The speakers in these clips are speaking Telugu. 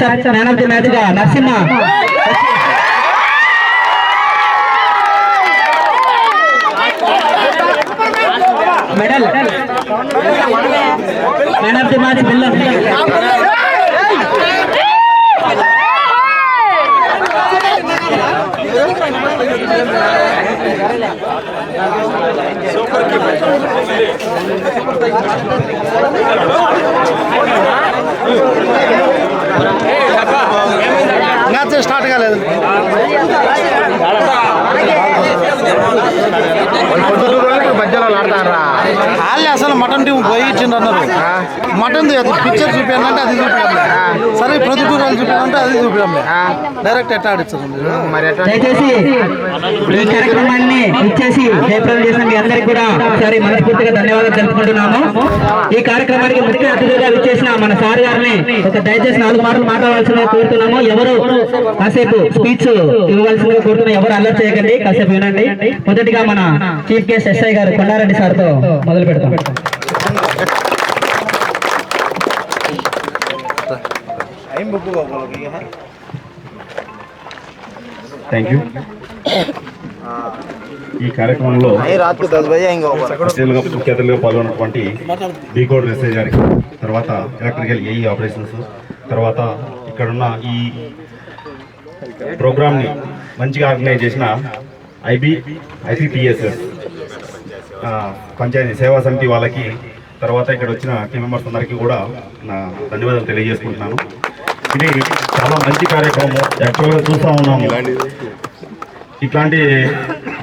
Match man of the మ్యాచ్గా Narasimha medal man of the match biller match start కాలేదు. మటన్ అది పిక్చర్ చూపించాలంటే అది చూపించడం సరే ప్రొద్దుటూరాలు చూపించాలంటే అది చూపించడం డైరెక్ట్ ఎట్లా ఆడిస్తారు దయచేసి ఈ కార్యక్రమాన్ని ఇచ్చేసి జయప్రదం చేసిన మీ అందరికి కూడా ఒకసారి మనస్ఫూర్తిగా ధన్యవాదాలు తెలుపుకుంటున్నాము. ఈ కార్యక్రమానికి ముఖ్య అతిథిగా విచ్చేసిన మన సార్ గారిని ఒక దయచేసి నాలుగు మాటలు మాట్లాడాల్సిందిగా కోరుతున్నాము. ఎవరు కాసేపు స్పీచ్ ఇవ్వవలసిందిగా కోరుతున్నా ఎవరు అల్లరి చేయకండి కాసేపు వినండి. మొదటిగా మన చీఫ్ గెస్ట్ ఎస్ఐ గారు కొండారెడ్డి సార్తో మొదలు పెడతాం. థ్యాంక్ యూ ఈ కార్యక్రమంలో అతిథులుగా ముఖ్య అతిథులుగా పాల్గొన్నటువంటి బీకోడ్ ఎస్ఐ గారికి తర్వాత ఎలక్ట్రికల్ ఏఈ ఆపరేషన్స్ తర్వాత ఇక్కడున్న ఈ ప్రోగ్రామ్ని మంచిగా ఆర్గనైజ్ చేసిన ఐబీ ఐపీపీఎస్ఎస్ పంచాయతీ సేవా సమితి వాళ్ళకి తర్వాత ఇక్కడ వచ్చిన టీం మెంబర్స్ అందరికీ కూడా నా ధన్యవాదాలు తెలియజేసుకుంటున్నాను. ఇది చాలా మంచి కార్యక్రమం. యాక్చువల్గా చూస్తూ ఉన్నాము. ఇట్లాంటి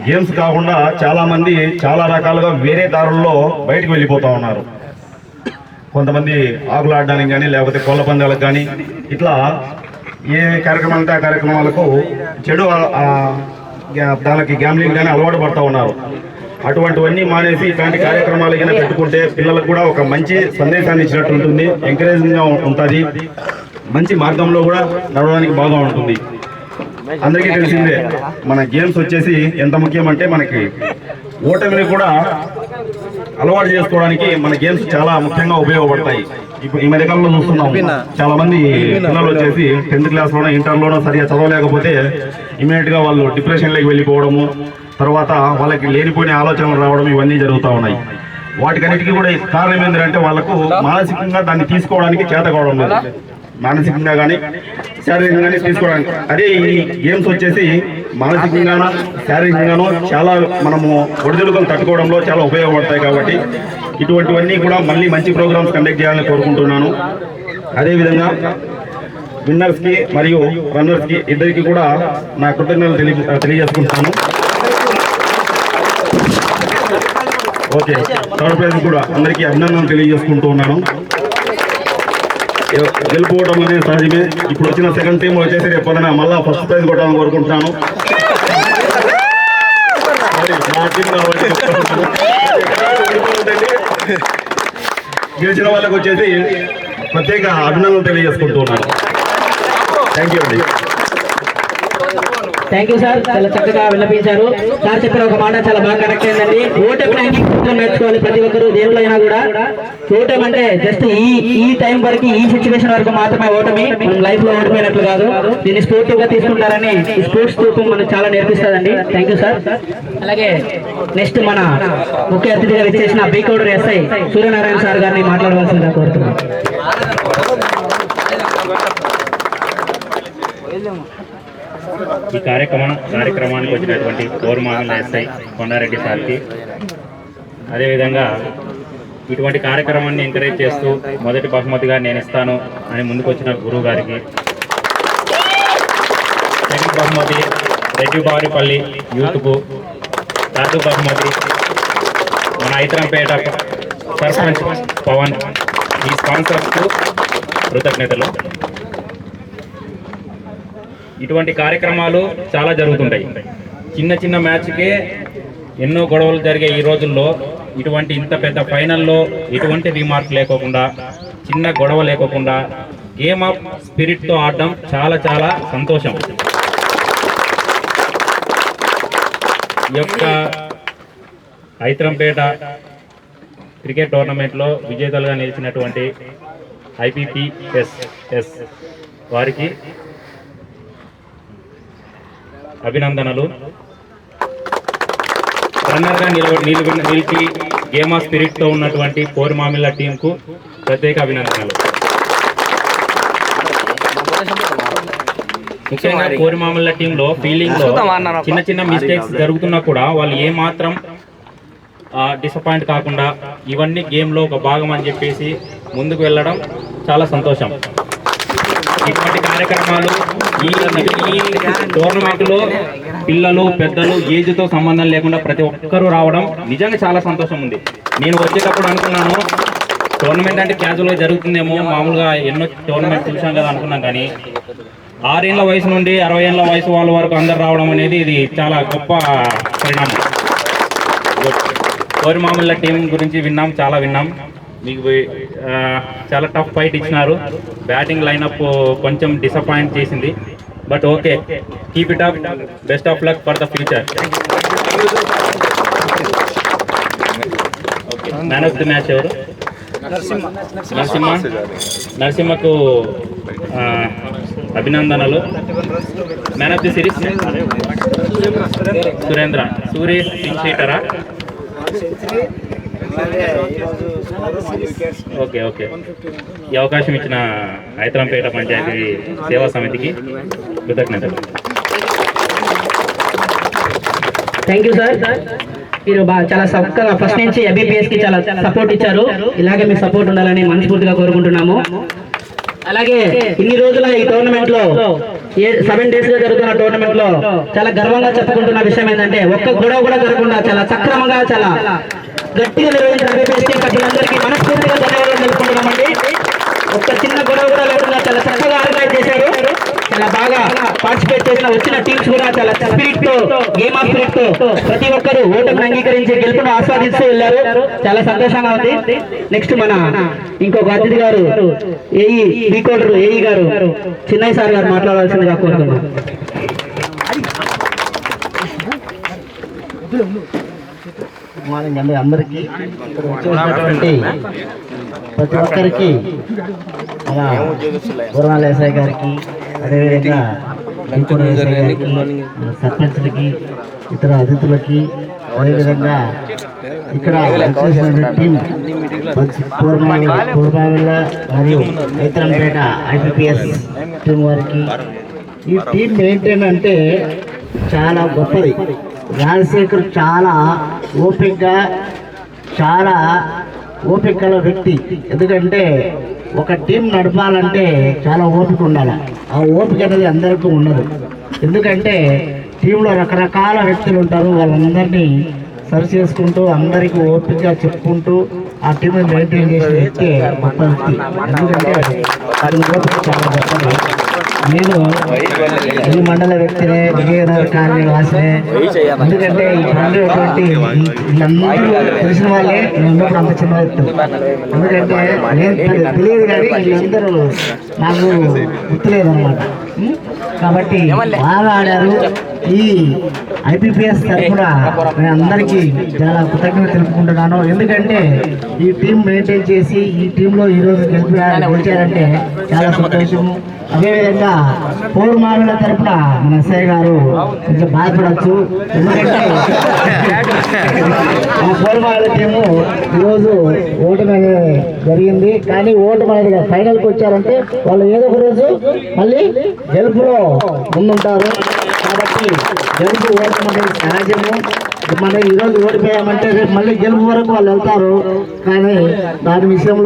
గేమ్స్ కాకుండా చాలామంది చాలా రకాలుగా వేరే దారుల్లో బయటకు వెళ్ళిపోతూ ఉన్నారు. కొంతమంది ఆకులు ఆడడానికి కానీ లేకపోతే కోళ్ళ పందాలకు కానీ ఇట్లా ఏ కార్యక్రమం అంటే ఆ కార్యక్రమాలకు చెడు గ్యా- దానికి గ్యామ్లింగ్ కానీ అలవాటు పడుతూ ఉన్నారు. అటువంటివన్నీ మానేసి ఇట్లాంటి కార్యక్రమాలు కానీ పెట్టుకుంటే పిల్లలకు కూడా ఒక మంచి సందేశాన్ని ఇచ్చినట్టు ఉంటుంది ఎంకరేజింగ్గా ఉంటుంది. మంచి మార్గంలో కూడా నడవడానికి బాగా ఉంటుంది. అందరికీ తెలిసిందే మన గేమ్స్ వచ్చేసి ఎంత ముఖ్యం అంటే మనకి ఓటమిని కూడా అలవాటు చేసుకోవడానికి మన గేమ్స్ చాలా ముఖ్యంగా ఉపయోగపడతాయి. ఇప్పుడు ఈ మధ్యకాలంలో చూస్తున్నాం చాలా మంది పిల్లలు వచ్చేసి టెన్త్ క్లాస్లోనో ఇంటర్లోనో సరిగా చదవలేకపోతే ఇమీడియట్గా వాళ్ళు డిప్రెషన్లోకి వెళ్ళిపోవడము తర్వాత వాళ్ళకి లేనిపోయిన ఆలోచనలు రావడం ఇవన్నీ జరుగుతూ ఉన్నాయి. వాటికన్నిటికీ కూడా కారణం ఏంటంటే వాళ్ళకు మానసికంగా దాన్ని తీసుకోవడానికి చేత కావడం లేదు. మానసికంగా కానీ శారీరకంగా కానీ తీసుకోవడానికి. అదే ఈ గేమ్స్ వచ్చేసి మానసికంగానూ శారీరకంగానూ చాలా మనము ఒడిదుడుకులు తట్టుకోవడంలో చాలా ఉపయోగపడతాయి కాబట్టి ఇటువంటివన్నీ కూడా మళ్ళీ మంచి ప్రోగ్రామ్స్ కండక్ట్ చేయాలని కోరుకుంటున్నాను. అదేవిధంగా విన్నర్స్కి మరియు రన్నర్స్కి ఇద్దరికి కూడా నా కృతజ్ఞతలు తెలియ తెలియజేసుకుంటున్నాను. ఓకే. థర్డ్ ప్రైజ్ కూడా అందరికీ అభినందనలు తెలియజేసుకుంటూ ఉన్నాను. గెలుపుకోవడం అనేది సహజమే. ఇప్పుడు వచ్చిన సెకండ్ టీం వచ్చేసి రేపు పొద్దున మళ్ళా ఫస్ట్ ప్రైజ్ కొట్టాలని కోరుకుంటున్నాను. కాబట్టి గెలిచిన వాళ్ళకి వచ్చేసి ప్రత్యేక అభినందనలు తెలియజేసుకుంటూ ఉన్నాను. థ్యాంక్ యూ అండి. థ్యాంక్ యూ సార్ చాలా చక్కగా విన్నపించారు. సార్ చెప్పిన ఒక మాట చాలా బాగా కరెక్ట్ అయిందండి. ఓటమి అంగీకరించడం నేర్చుకోవాలి ప్రతి ఒక్కరు దేవుళ్ళైనా అయినా కూడా. ఓటమి అంటే జస్ట్ ఈ ఈ టైం వరకు ఈ సిచ్యువేషన్ వరకు మాత్రమే ఓటమి. మనం లైఫ్లో ఓడిపోయినట్లు కాదు. దీన్ని స్పోర్టివ్గా తీసుకుంటారని ఈ స్పోర్ట్స్ రూపం మనకు చాలా నేర్పిస్తుందండి. థ్యాంక్ యూ సార్ అలాగే నెక్స్ట్ మన ముఖ్య అతిథిగా విచ్చేసిన బీకోడర్ ఎస్ఐ సూర్యనారాయణ సార్ గారిని మాట్లాడవలసిందిగా కోరుతున్నాం. ఈ కార్యక్రమం కార్యక్రమానికి వచ్చినటువంటి గౌరమాంగళ ఎస్ఐ కొండారెడ్డి సార్కి. అదేవిధంగా ఇటువంటి కార్యక్రమాన్ని ఎంకరేజ్ చేస్తూ మొదటి బహుమతిగా నేను ఇస్తాను అని ముందుకొచ్చిన గురువు గారికి సెకండ్ బహుమతి రెడ్డిబారిపల్లి యూత్కు. థర్డ్ బహుమతి మన ఐతరంపేట సర్పంచ్ పవన్. ఈ స్పాన్సర్స్కు కృతజ్ఞతలు. ఇటువంటి కార్యక్రమాలు చాలా జరుగుతుంటాయి. చిన్న చిన్న మ్యాచ్కే ఎన్నో గొడవలు జరిగే ఈ రోజుల్లో ఇటువంటి ఇంత పెద్ద ఫైనల్లో ఎటువంటి రిమార్క్ లేకోకుండా చిన్న గొడవ లేకోకుండా గేమ్ ఆఫ్ స్పిరిట్తో ఆడడం చాలా చాలా సంతోషం. ఈ యొక్క ఐత్రంపేట క్రికెట్ టోర్నమెంట్లో విజేతలుగా నిలిచినటువంటి ఐపీపీఎస్ఎస్ వారికి అభినందనలు. రన్నర్గా నిలబ నిలిపి గేమ్ ఆఫ్ స్పిరిట్తో ఉన్నటువంటి పోరుమామిళ్ళ టీంకు ప్రత్యేక అభినందనలు. ముఖ్యంగా కోరిమామల్ల టీంలో ఫీల్డింగ్లో చిన్న చిన్న మిస్టేక్స్ జరుగుతున్నా కూడా వాళ్ళు ఏ మాత్రం డిసప్పాయింట్ కాకుండా ఇవన్నీ గేమ్లో ఒక భాగం అని చెప్పేసి ముందుకు వెళ్ళడం చాలా సంతోషం. ఇటువంటి కార్యక్రమాలు ఈ ఈ టోర్నమెంట్లో పిల్లలు పెద్దలు ఏజ్తో సంబంధం లేకుండా ప్రతి ఒక్కరూ రావడం నిజంగా చాలా సంతోషం ఉంది. నేను వచ్చేటప్పుడు అనుకున్నాను టోర్నమెంట్ అంటే క్యాజువల్గా జరుగుతుందేమో మామూలుగా ఎన్నో టోర్నమెంట్ చూసాం కదా అనుకున్నాం కానీ ఆరేళ్ళ వయసు నుండి అరవై ఏళ్ళ వయసు వాళ్ళ వరకు అందరు రావడం అనేది ఇది చాలా గొప్ప పరిణామం. కోరి మామూల టీం గురించి విన్నాం చాలా విన్నాం. మీకు చాలా టఫ్ ఫైట్ ఇచ్చినారు. బ్యాటింగ్ లైనప్ కొంచెం డిసప్పాయింట్ చేసింది. But okay keep it up best of luck for the future man of the match ఎవరు? నరసింహ. నరసింహకు అభినందనలు. Man of the series Surendra. Surya six సీటరా okay okay. ఈ అవకాశం ఇచ్చిన హైదరాంపేట పంచాయతీ సేవా సమితికి కృతజ్ఞతలు. థ్యాంక్ యూ సార్ మీరు బాగా చాలా చక్కగా ఫస్ట్ నుంచి ఎంబీబీఎస్కి చాలా సపోర్ట్ ఇచ్చారు. ఇలాగే మీ సపోర్ట్ ఉండాలని మనస్ఫూర్తిగా కోరుకుంటున్నాము. అలాగే ఇన్ని రోజుల ఈ టోర్నమెంట్లో ఏ సెవెన్ డేస్గా జరుగుతున్న టోర్నమెంట్లో చాలా గర్వంగా చెప్పుకుంటున్న విషయం ఏంటంటే ఒక్క గొడవ కూడా జరగకుండా చాలా సక్రమంగా చాలా గట్టిగా నిర్వహించిన ఎంబీబీఎస్ మనస్ఫూర్తిగా ధన్యవాదాలు తెలుపుకుంటున్నామండి. ఒక్క చిన్న గొడవ కూడా లేకుండా చాలా చక్కగా ఆర్గనైజ్ చేశారు. చాలా బాగా పార్టిసిపేట్ చేసిన వచ్చిన టీమ్స్ కూడా చాలా స్పిరిట్తో గేమ్ ఆఫ్ స్పిరిట్తో ప్రతి ఒక్కరు ఓటమి అంగీకరించి గెలుపును ఆస్వాదిస్తూ వెళ్ళారు. చాలా సంతోషంగా ఉంది. నెక్స్ట్ మన ఇంకొక అతిథి గారు ఏఈ రీకోడర్ ఏఈ గారు చిన్నయ్య సార్ గారు మాట్లాడాల్సిందిగా కోరుతున్నాం మార్నింగ్ అండి అందరికీ. ఇక్కడ వచ్చేసినటువంటి ప్రతి ఒక్కరికి మన గురవాల ఎస్ఐ గారికి అదేవిధంగా వెంకట ఎస్ఐ గారికి సర్పంచ్లకి ఇతర అతిథులకి అదేవిధంగా ఇక్కడ వచ్చేసిన టీం పూర్వామి మరియు రైతరంపేట ఐపీఎస్ టీం వారికి. ఈ టీం మెయింటైన్ అంటే చాలా గొప్పది. రాజశేఖర్ చాలా ఓపికగా చాలా ఓపిక గల వ్యక్తి. ఎందుకంటే ఒక టీం నడపాలంటే చాలా ఓపిక ఉండాలి. ఆ ఓపిక అనేది అందరికీ ఉండదు. ఎందుకంటే టీంలో రకరకాల వ్యక్తులు ఉంటారు. వాళ్ళందరినీ సరి చేసుకుంటూ అందరికీ ఓపికగా చెప్పుకుంటూ ఆ టీంని మెయింటైన్ చేసే వ్యక్తి గొప్ప వ్యక్తి. ఎందుకంటే అది ఓపిక చాలా గొప్పది. నేను ఈ మండల వ్యక్తినే విజయనగర కాలనీ వాసినే ఎందుకంటే ఈ ఉండేటువంటి వీళ్ళందరూ తెలిసిన వాళ్ళే నేను ఉన్నప్పుడు అంత చిన్న వ్యక్తి ఎందుకంటే నేను తెలియదు కానీ వీళ్ళందరూ నాకు గుర్తులేదు అనమాట కాబట్టి బాగా ఆడారు. ఈ ఐపీపీఎస్ తరఫున నేను అందరికీ చాలా కృతజ్ఞత తెలుపుకుంటున్నాను. ఎందుకంటే ఈ టీం మెయింటైన్ చేసి ఈ టీంలో ఈరోజు గెలిపి గెలిచారంటే చాలా సంతోషము. అదేవిధంగా పౌర్మానుల తరపున మన ఎస్ఐ గారు కొంచెం బాధపడవచ్చు ఎందుకంటే ఆ పౌర్మానుల ఈరోజు ఓటమి అనేది జరిగింది. కానీ ఓటమి అనేది ఫైనల్కి వచ్చారంటే వాళ్ళు ఏదో ఒక రోజు మళ్ళీ గెలుపులో ముందుంటారు. కాబట్టి గెలుపు ఓటమి అనేది సహజము. మనం ఈరోజు ఓడిపోయామంటే రేపు మళ్ళీ గెలుపు వరకు వాళ్ళు వెళ్తారు. కానీ దాని విషయంలో